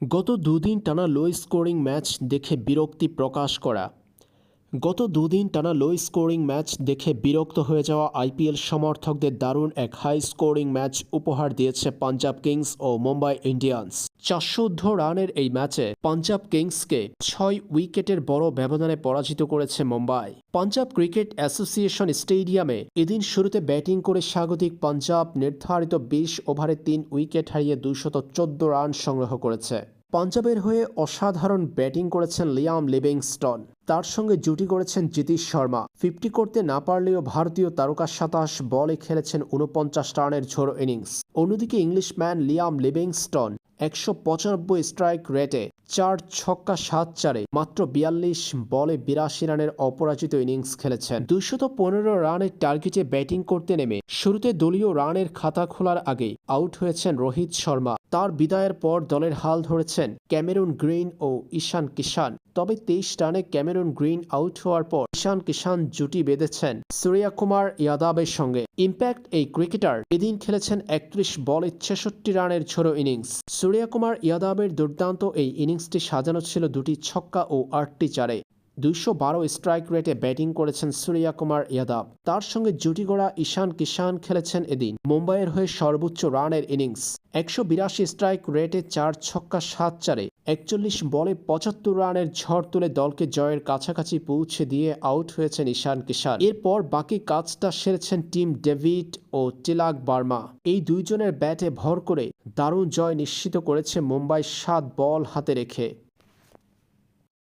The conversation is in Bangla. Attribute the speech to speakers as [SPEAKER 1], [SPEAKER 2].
[SPEAKER 1] গত দুদিন টানা লো স্কোরিং ম্যাচ দেখে বিরক্তি প্রকাশ করা। গত দুদিন টানা লো স্কোরিং ম্যাচ দেখে বিরক্ত হয়ে যাওয়া আইপিএল সমর্থকদের দারুণ এক হাই স্কোরিং ম্যাচ উপহার দিয়েছে পাঞ্জাব কিংস ও মুম্বাই ইন্ডিয়ান্স। চারশোর্ধ রানের এই ম্যাচে পাঞ্জাব কিংসকে ছয় উইকেটের বড় ব্যবধানে পরাজিত করেছে মুম্বাই। পাঞ্জাব ক্রিকেট অ্যাসোসিয়েশন স্টেডিয়ামে এদিন শুরুতে ব্যাটিং করে স্বাগতিক পাঞ্জাব নির্ধারিত বিশ ওভারে তিন উইকেট হারিয়ে দুশত চোদ্দ রান সংগ্রহ করেছে। পাঞ্জাবের হয়ে অসাধারণ ব্যাটিং করেছেন লিয়াম লিভিংস্টন। তার সঙ্গে জুটি করেছেন জিতিশ শর্মা। ফিফটি করতে না পারলেও ভারতীয় তারকা সাতাশ বলে খেলেছেন উনপঞ্চাশ রানের ঝোড়ো ইনিংস। অন্যদিকে ইংলিশম্যান লিয়াম লিভিংস্টন একশো পঁচানব্বই স্ট্রাইক রেটে চার ছক্কা সাত চারে মাত্র বিয়াল্লিশ বলে বিরাশি রানের অপরাজিত ইনিংস খেলেছেন। দুইশত পনেরো রানের টার্গেটে ব্যাটিং করতে নেমে শুরুতে দলীয় রানের খাতা খোলার আগে আউট হয়েছেন রোহিত শর্মা। তার বিদায়ের পর দলের হাল ধরেছেন ক্যামেরুন গ্রিন ও ঈশান কিষান। তবে তেইশ রানে ক্যামেরুন গ্রিন আউট হওয়ার পর ঈশান কিষান জুটি বেঁধেছেন সূর্যা কুমার ইয়াদাবের সঙ্গে। ইম্প্যাক্ট এই ক্রিকেটার এদিন খেলেছেন একত্রিশ বলে ছেষট্টি রানের ঝোড়ো ইনিংস। সূর্যা কুমার ইয়াদাবের দুর্দান্ত এই ইনিংসটি সাজানো ছিল দুটি ছক্কা ও আটটি চারে। দুইশো বারো স্ট্রাইক রেটে ব্যাটিং করেছেন সূর্যা কুমার ইয়াদাব। তার সঙ্গে জুটি গড়া ঈশান কিষান খেলেছেন এদিন। মুম্বাইয়ের হয়ে সর্বোচ্চ রানের ইনিংস। একশো বিরাশি স্ট্রাইক রেটে চার ছক্কা সাত চারে একচল্লিশ বলে পঁচাত্তর রানের ঝড় তুলে দলকে জয়ের কাছাকাছি পৌঁছে দিয়ে আউট হয়েছেন ঈশান কিষান। এরপর বাকি কাজটা সেরেছেন টিম ডেভিড ও টিলাক বার্মা। এই দুইজনের ব্যাটে ভর করে দারুণ জয় নিশ্চিত করেছে মুম্বাই সাত বল হাতে রেখে।